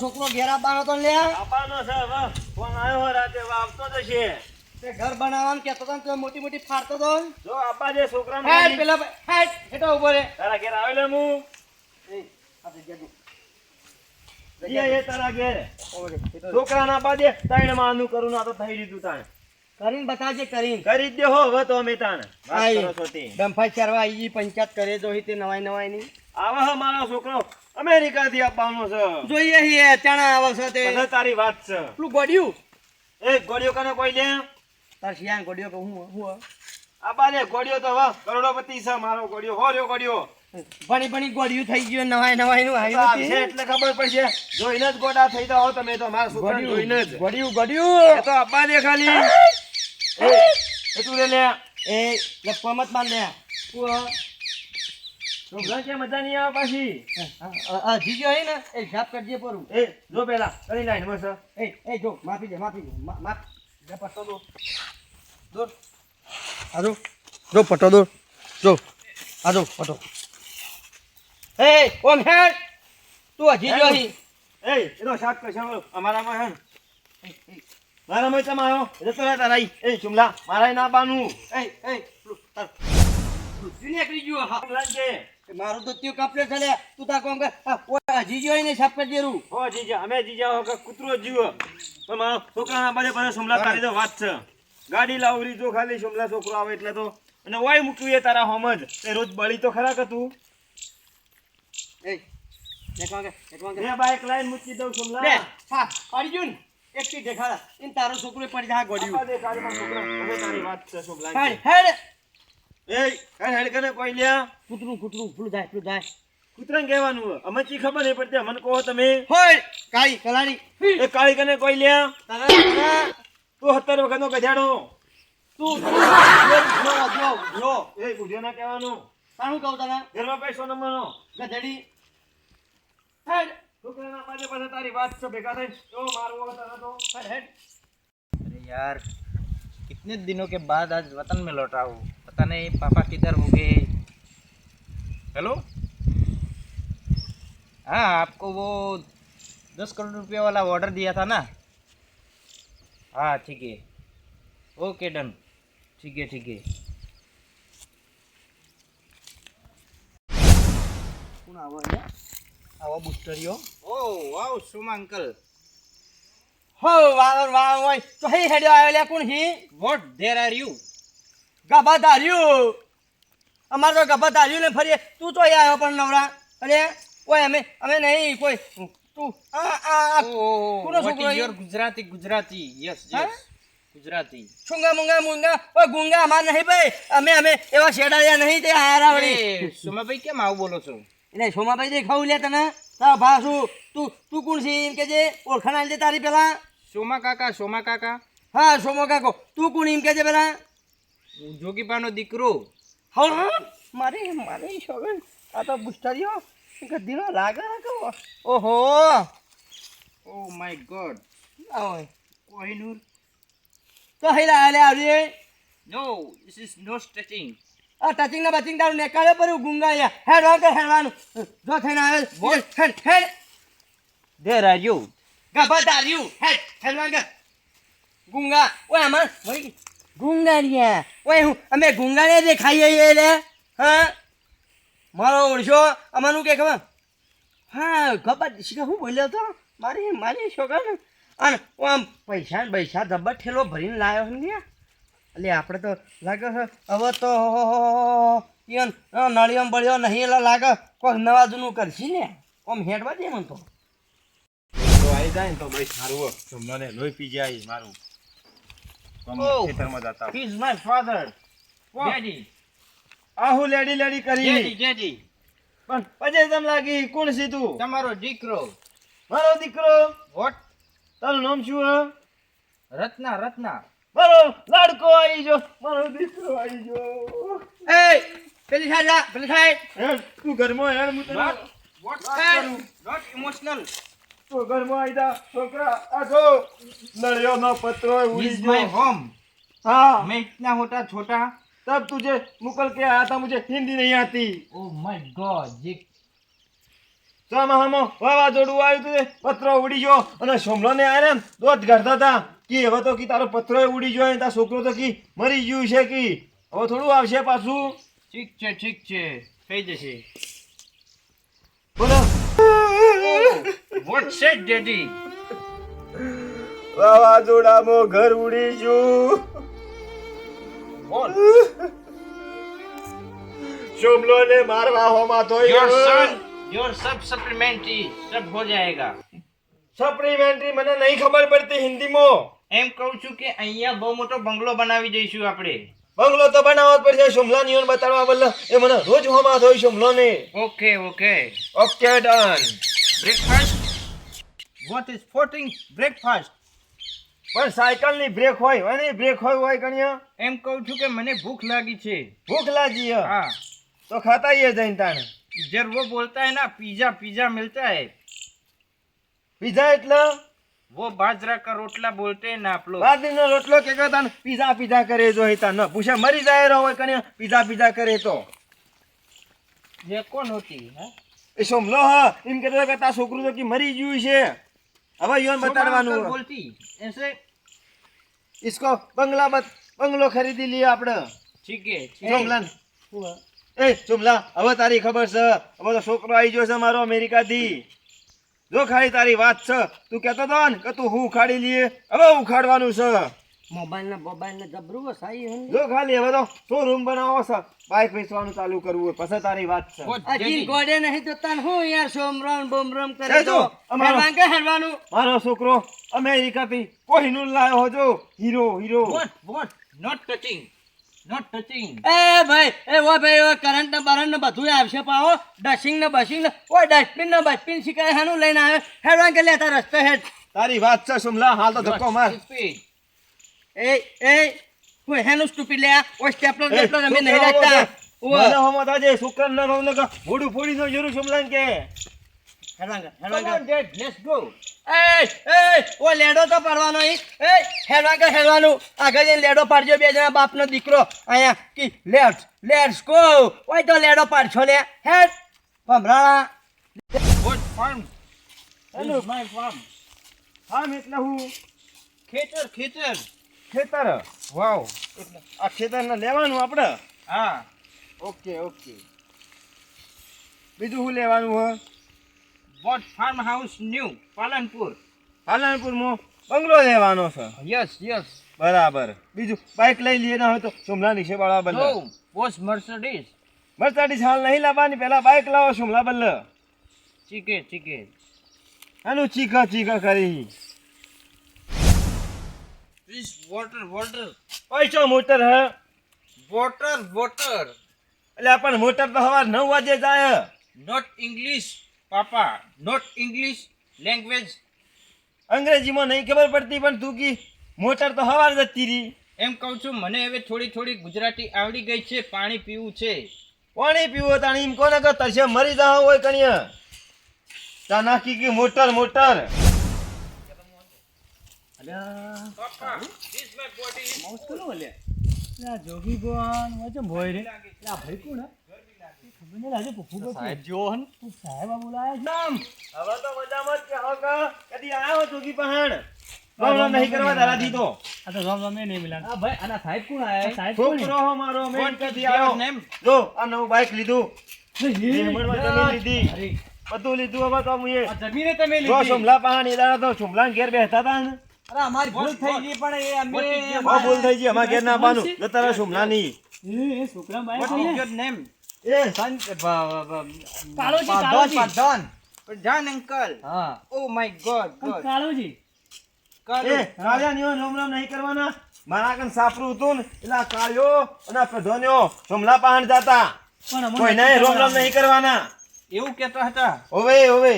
છોકરો ઘેર આપવાનો તો લે આપવાનો છે હવે ફોન આવ્યો રાતે આવતો જ હશે. તે ઘર બનાવવાનું કહેતો તો તું મોટી મોટી ફાડતો તો જો આપા જે છોકરાને હેડ પેલા હેડ હેઠો ઊભો રે. તારા ઘેર આવેલો હું. એ, આ જગ્યા. એ તારા ઘેર. છોકરા ના બાદે તાણ માનું કરું ના તો થઈ દીધું તાણ. કરીને બતાજે કરીને. કરી દે હો હવે તો અમે તાણ. વાત કરો છો તે. ડંફાઈ ચરવા આવી પંચાયત કરે તો તે નવાઈ નવાઈ ની આવે હે મારો છોકરો. અમેરિકાથી આપવાનો છે. જોઈએ છીએ ચણા આવે છે તે. તારી વાત છે. પેલું ગોડિયું એ ગોળીઓ કને કોઈ લે તાર શિયાળ ગોડિયો કે હું હું આ? બારે ગોડિયો તો હવે કરોડોપતિ છે મારો ગોડિયો હો રહ્યો ગોડિયો ભણી ભણી ગોડિયું થઈ ગયું નવાય નવાયનું આવ્યું છે એટલે ખબર પડશે જોઈને જ ગોડા થઈ જાઓ તમે તો મારા છોકરાને જોઈને જ. ગોડિયું ગોડિયું એ તો અબ્બા દે ખાલી. એ એ તું લે એ લપવા મત માર લે. હું છોકરા કે મજા નહીં આવે પાછી? આ જીજો હે ને એ હિસાબ કરજે પરું. એ જો પેલા કરી લાઈન મસ્ત એ એ જો માફી દે માફી દે માફ. પટ્ટો દો જો જો પટ્ટો દો જો આ જો પટ્ટો. એ ઓમ હેડ તું હજી જો અહીં એ એ તો શાક અમારામાં હે ને. મારામાં ચમ આવ્યો જતો રહે તારા એ ચુમલા મારા ના બાનું એ એ પૃથ્વી નીકળી ગયું હા. લાગે મારું તો ત્યો કમ્પ્લેટ છે તું તા કોમ કર. હજી જો ને હિસાબ કરજે રૂ હો જીજા અમે જીજા હો કે કૂતરો જીવો પણ મારો છોકરા બાજે પાછો સુમલા તારી તો વાત છે. ગાડી લાવરી જો ખાલી સુમલા છોકરો આવે એટલે તો. અને વાય મૂક્યું એ તારા હોમ જ તે રોજ બળી તો ખરા કે તું? એ કર કર બાઈક લાઈન મૂકી દઉં સુમલા હા અર્જુન ગયું એક થી દેખાડા. ઇન તારો છોકરો પડી જા ગોડ્યું આપા દે ખાલી છોકરા. હવે તારી વાત છે સુમલા હેડ. એ હેડ હેડ કોઈ લ્યા? કૂતરું કૂતરું ફૂલ જાય ફૂલ કહેવાનું અમે ચી ખબર નહીં પડતી અમને કહો તમે. હોય કાળી કલાડી કાળી કને કોઈ લ્યા? તું સત્તર વખતનો ગજાડો તું જો જો જો કહેવાનું. સારું કહું તને? ઘરમાં પૈસો નંબરનો ગધેડી. હેડ છોકરાના પાસે પાસે તારી વાત ભેગા થઈ જો મારવો તને તો હેડ. અરે યાર कितने दिनों के बाद आज वतन में लौटा हूँ पता नहीं पापा किधर हो गए हेलो हाँ आपको वो दस करोड़ रुपये वाला ऑर्डर दिया था ना हाँ ठीक है ओके डन ठीक है ठीक है કોણ આવો અહીંયા આવો બુસ્ટરીઓ ओ वाओ सुमा अंकल હો વાવર વાવ હોય. તો હેડ્યો આવ્યો લે કોણ હી વોટ ધેર યુ? ગભા ધાર્યું અમારે તો ગભા ધાર્યું ને ફરી. તું તો આવ્યો પણ નવરા. અરે કોઈ અમે અમે નહીં કોઈ. તું આ આ કોનો છોકરો your Gujarati Gujarati? Yes yes. Gujarati. છુંગા મુંગા મુંગા. ઓ ગુંગા અમાર નહીં ભાઈ. અમે અમે એવા શેડાયા નહીં તે હારા વળી સોમાભાઈ કેમ આવું બોલો છો? એટલે સોમાભાઈ દેખાવું લે તને. તારા ભાસુ તું તું કોણ છે એમ કે જે ઓળખાણ દે તારી પેલા? સોમા કાકા સોમા કાકા. હા સોમા કાકો. તું કોણ એમ કે છે પેલા? જોગીપાનો દીકરો. હા મારે મારે છોકરી આ તો બુસ્ટરીઓ. ગધીનો લાગે ને કે ઓહો. Oh my god. આવો કોહિનૂર તો હેલા હેલા આવી no this is no stretching આ ટચિંગ ના બચિંગ તારું નેકાળે પર ગુંગા હેડવા કે હેડવાનું જો થઈને આવે બોલ. હેડ હેડ આર યુ ગભા તાર્યું. હેડ હેડવા કે ગુંગા. ઓય આમાં વળી ગુંગારિયા ઓય હું અમે ગુંગાને દેખાઈએ એ લે. હા? મારો ઓળશો. અમારું કે ખબર? હા ખબર શીખા હું બોલ્યો તો? મારી મારી છોકરા અને આમ પૈસા ને પૈસા જબ્બર ઠેલો ભરીને લાવ્યો ને એટલે આપણે તો લાગે છે હવે તો નળિયમ નળિયો બળિયો નહીં એટલે લાગે કોઈ નવા જૂનું કરશી ને? આમ હેડવા દે મને તો. તો આવી જાય ને તો ભાઈ સારું તો મને લોહી પી જાય મારું. ખેતરમાં જતા. He is my father daddy. આહુ lady lady કરી. ડેડી પણ પછી તમ લાગી કોણ છે તું? તમારો દીકરો. મારો દીકરો? વોટ તારું નામ શું હે? રત્ના રત્ના. મારો લાડકો આવી ગયો મારો દીકરો આવી ગયો એ પેલી સાઈડ જા પેલી સાઈડ હેડ તું ઘરમાં હેડ હું તને નોટ વોટ વાત કરું. નોટ ઇમોશનલ તું ઘરમાં આવી જા છોકરા આ જો નળિયો નો પત્રો ही ઉડી इज माय ગયો होम हाँ मैं इतना होता छोटा तब तुझे मुकल के आया था मुझे हिंदी नहीं आती ओ माय गॉड ये ચોમાહામાં વાવાઝોડું આવ્યું હતું તે પથરો ઉડી ગયો અને સોમલોને આને દોધ કાઢતા હતા કે હવે તો કી તારો પથરો ઉડી ગયો અને તારો છોકરો તો કી મરી ગયું છે કી હવે થોડું આવશે પાછું ઠીક છે ઠીક છે થઈ જશે બોલો વોટ સેટ ડેડી વાવાઝોડામાં ઘર ઉડી ગયું બોલ સોમલોને મારવા હોમાં તો योर सन योर सब सप्लीमेंट्री सब हो जाएगा સપ્લિમેન્ટરી મને નહીં ખબર પડતી હિન્દીમાં એમ કહું છું કે અહીંયા બહુ મોટો બંગલો બનાવી દઈશું આપણે. બંગલો તો બનાવવા પડશે. શુમલા નિયમ બતાવવા બદલ એ મને રોજ હોમાં થયું શુમલો ને okay okay. Okay done. Breakfast what is ફોટિંગ breakfast પણ સાયકલની બ્રેક હોય હોય ને? બ્રેક હોય હોય કણિયા? એમ કહું છું કે મને ભૂખ લાગી છે. ભૂખ લાગી હા? તો ખાતા હી જઈને તાણે. જર વો બોલતા હે ના પીઝા પીઝા મિલતા હે. પીઝા એટલા? वो बाजरा का रोटला बोलते हैं ना आप लोग બાજરીનો રોટલો કે કે તાને પીઝા પીઝા કરે જો હિતા ન પૂછે મરી જાય રહો હોય કણિયા પીઝા પીઝા કરે તો ये कौन होती है એ સોમલો હ એમ કહેતો કે તાર છોકરું તો કી મરી ગયું છે હવે યોન બતાડવાનું હે. बोलती ऐसे इसको બંગલા બત બંગલો ખરીદી લઈએ આપણે ठीक है ठीक है સોમલાન એ સોમલા હવે તારી ખબર છે હવે તો છોકરો આવી ગયો છે મારો અમેરિકાથી જો ખાલી તારી વાત છે તું કહેતો હતો ને કે તું હું ઉખાડી લઈએ. હવે ઉખાડવાનું છે. મોબાઈલ ને મોબાઈલ ને જબરું વસાઈ હે જો ખાલી હવે તો શોરૂમ બનાવો છે? બાઇક વેચવાનું ચાલુ કરવું હોય પછી તારી વાત છે. અજીન ગોડે નહીં જોતા હું યાર સોમરામ બોમરામ કરે તો અમારો- હેરવાન કે હેરવાનું. મારો છોકરો અમેરિકાથી કોહિનૂર લાયો હોજો. Hero hero what what not touching not touching એ ભાઈ એ ઓ ભાઈ ઓ કરંટ ને બરંટ ને બધું આવશે પાઓ ડસિંગ ને બસિંગ ને. ઓય ડસ્ટબિન ને બસ્ટબિન શીખાય હાનું લઈને આવે. હેરવાન કે લેતા રસ્તે હેડ. તારી વાત છે સુમલા હાલ તો ધક્કો માર. એ એ હું હેનું સ્ટુપિડ લે ઓ સ્ટેપલર સ્ટેપલર અમે નહીં રાખતા. ઓ મને હોમો થાજે, શુક્રન ના રોને કે મોઢું ફોડી નો જરૂર સુમલાને કે. Let's go. એ એ ઓ લેડો તો પાડવાનો ઈ. એ કે આગળ જઈને લેડો પાડજો બે જણા બાપનો દીકરો. અહીંયા કે લેટ્સ લેટ્સ ગો ઓય તો લેડો પાડશો લે. હેડ. ભમરાણા What farm? Hello is my farm. એટલે હું? ખેતર ખેતર. ખેતર? વાવ એટલે આ ખેતરને લેવાનું આપણે? હા. ઓકે ઓકે બીજું શું લેવાનું હોય? What farm house new Palanpur પાલનપુરમાં બંગલો લેવાનો છે. યસ યસ બરાબર. બીજું બાઇક લઈ લઈએ ના હોય તો સુમલા નીચે વાળા બદલ નો મર્સિડીઝ મર્સિડીઝ હાલ નહીં લાવવાની પહેલા બાઇક લાવો સુમલા બદલ ચીકે ચીકે. આનું ચીખા ચીખા કરી. પ્લીઝ વોટર વોટર પૈસો મોટર હે. વોટર વોટર એટલે પણ મોટર તો સવાર નવ વાગે જાય. Not English papa not English language અંગ્રેજીમાં નહીં ખબર પડતી પણ તું કી મોટર તો હવાર જતી રહી. એમ કહું છું મને હવે થોડી થોડી ગુજરાતી આવડી ગઈ છે પાણી પીવું છે. પાણી પીવો તાણી એમ કોને કહો તરસે મરી જાવ હોય કણિયા તા નાખી કે motor motor. Papa this my body નામ. હવે તો મજામાં જ કે હો કે કદી આયો હો જોગી પહાણ ગામડા નહીં કરવા દારાથી તો છોકરો હો મારો મેં કદી આયો name? જો આ નવું બાઇક લીધું. બધું લીધું હવે તો મુએ જમીને તમે જો સુમલા પહાણ એ દાડા તો સુમલા ઘેર બેઠા હતા ને. અરે અમારી ભૂલ થઈ ગઈ પણ એ અમે ભૂલ થઈ ગઈ અમારે ઘેર ના સુમલા ની name? એ પાધોન પાધોન પ્રધાન અંકલ. હા. Oh my god god. એ કાળિયા નિયો રામ રામ નહીં કરવાના. મારા કન સાપરું હતું ને એટલે કાળિયો અને આ પ્રધોન્યો સુમલા પહાણ જાતા. કોઈને રોમ રામ નહીં કરવાના. એવું કહેતા હતા? હોવે હોવે.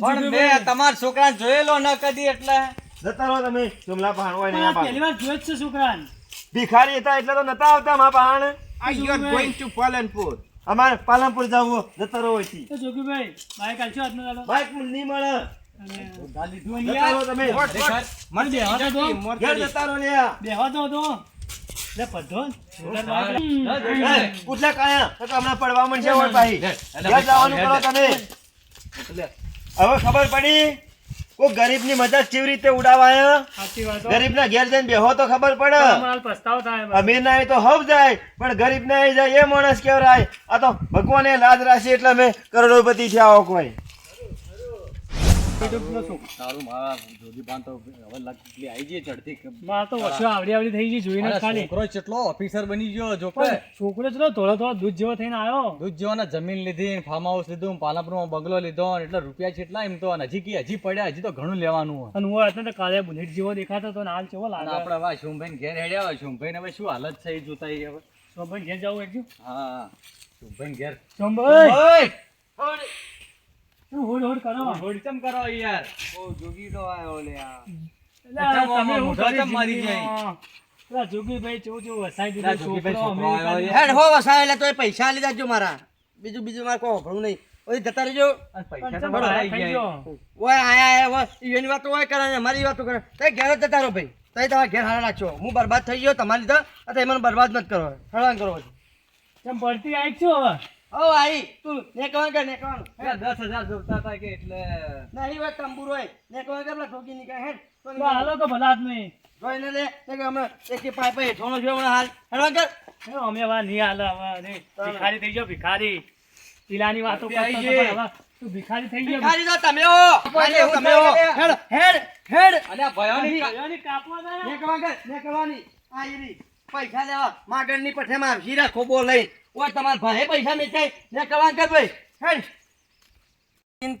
પણ મેં તમારા છોકરા જોયેલો ન કદી એટલે? જતા રહો તમે સુમલા પહાણ હોય ને પહેલી વાર જોયો છે છોકરાને. ભિખારી હતા એટલે તો નતા આવતા મા પહાણ. I you are going to Palanpur. અમારે પાલનપુર જવું જતા રહો તો જોગીભાઈ બાઈક આલશો આજનો દાડો બાઇક નહીં મળે. હવે ખબર પડી? કોઈ ગરીબની મજા કેવી રીતે ઉડાવાય ગરીબ ના ગરીબના ઘેર જઈને બેહો તો ખબર પડે. અમારે ના તો હવ જાય પણ ગરીબ ના જાય એ માણસ કેવરાય? આ તો ભગવાને લાજ રાશી એટલે મેં કરોડોપતિ થયા કોઈ. તારું મારા જોગી તો હવે લગ પેલી આઈ ચડતી મારે તો વર્ષો આવડી આવડી થઈ ગઈ જોઈને ખાલી. છોકરો કેટલો ઓફિસર બની ગયો જો છોકરો ચલો થોડો થોડો દૂધ જેવો થઈને આવ્યો. દૂધ જેવાના જમીન લીધી ફાર્મ હાઉસ લીધું પાલનપુરમાં બંગલો લીધો એટલે રૂપિયા કેટલા એમ તો અને હજી કે હજી પડ્યા હજી તો ઘણું લેવાનું અને હું હતો તો કાલે બુલેટ જેવો દેખાતો હતો ને હાલ ચેવો લાગે? આપણે હવે શુંભાઈ ઘેર હેડ્યા હોય શુંભાઈ હવે શું હાલત છે એ જોતા ઈ હવે. સોમભાઈ ઘેર જવું એકજુ હા શુંભાઈ ઘેર. સોમભાઈ ઓય! શું હોડ હોડ કરો? હોડચમ કરો યાર? ઓ જોગી તો આયો લે આ. તમે હું ચમ મારી જિંદગીમાં? પેલા જોગીભાઈ ચેવું ચેવું વસાઈ ના, છોકરો છોકરો હેડ હો વસાય એટલે તોય પૈસા લીધા જો મારા. બીજું બીજું મારે કોઈ હોભળું નહીં. ઓય જતા રહેજો. અને પૈસા તો બધા બહાર આવી ગયા. ઓય આયા આયા ઓય એની વાતો ઓય કરે ને મારી વાતો કરે. તઈ ઘેર જતા રહો ભાઈ. તઈ તમારા ઘેર હારા રાખજો. હું બરબાદ થઈ ગયો તમારી તો અત્યારે મને બરબાદ મત કરો. હળવાન કરો પછી. ચમ પડતી આવી છું હવે? ઓ આઈ તું ને કે ને કહેવાનું એ જોતા હતા કે એટલે ના એ વાત તંબુર હોય. ને કે પેલા ઠોકી નીકળે હેડ. તો તો હાલો તો ભલા આદમી જોઈને લે ને કે હમણાં એક પાઇપ હેઠોનો છે હમણાં હાલ. હળવાન કર એ અમે હવે નહીં હાલે હવે ભિખારી થઈ ગયો ભિખારી. પીલાની વાતો કરતો હવે તું ભિખારી થઈ ગયો. ભિખારી તો તમે હો. તમે હો. હેડ હેડ હેડ. અને ભયોની કાપવા ને. કે પૈસા લેવા માગણની પઠેમાં હીરા ખોબો લઈ ઓય તમારા ભાઈ પૈસા મેચાય ને કવા કર ભાઈ હેડ.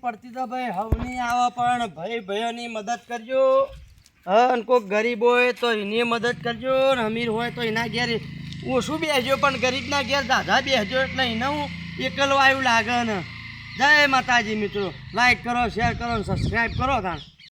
પડતી તો ભાઈ હવની આવે પણ ભાઈ ભાઈઓની મદદ કરજો. હા અને કોઈક ગરીબ હોય તો એની મદદ કરજો ને અમીર હોય તો એના ઘેર ઓછું બેસજો પણ ગરીબના ઘેર દાદા બેસજો એટલે એને હું એકલવાયું લાગે ને. જય માતાજી મિત્રો. લાઈક કરો શેર કરો ને સબસ્ક્રાઈબ કરો તાણ.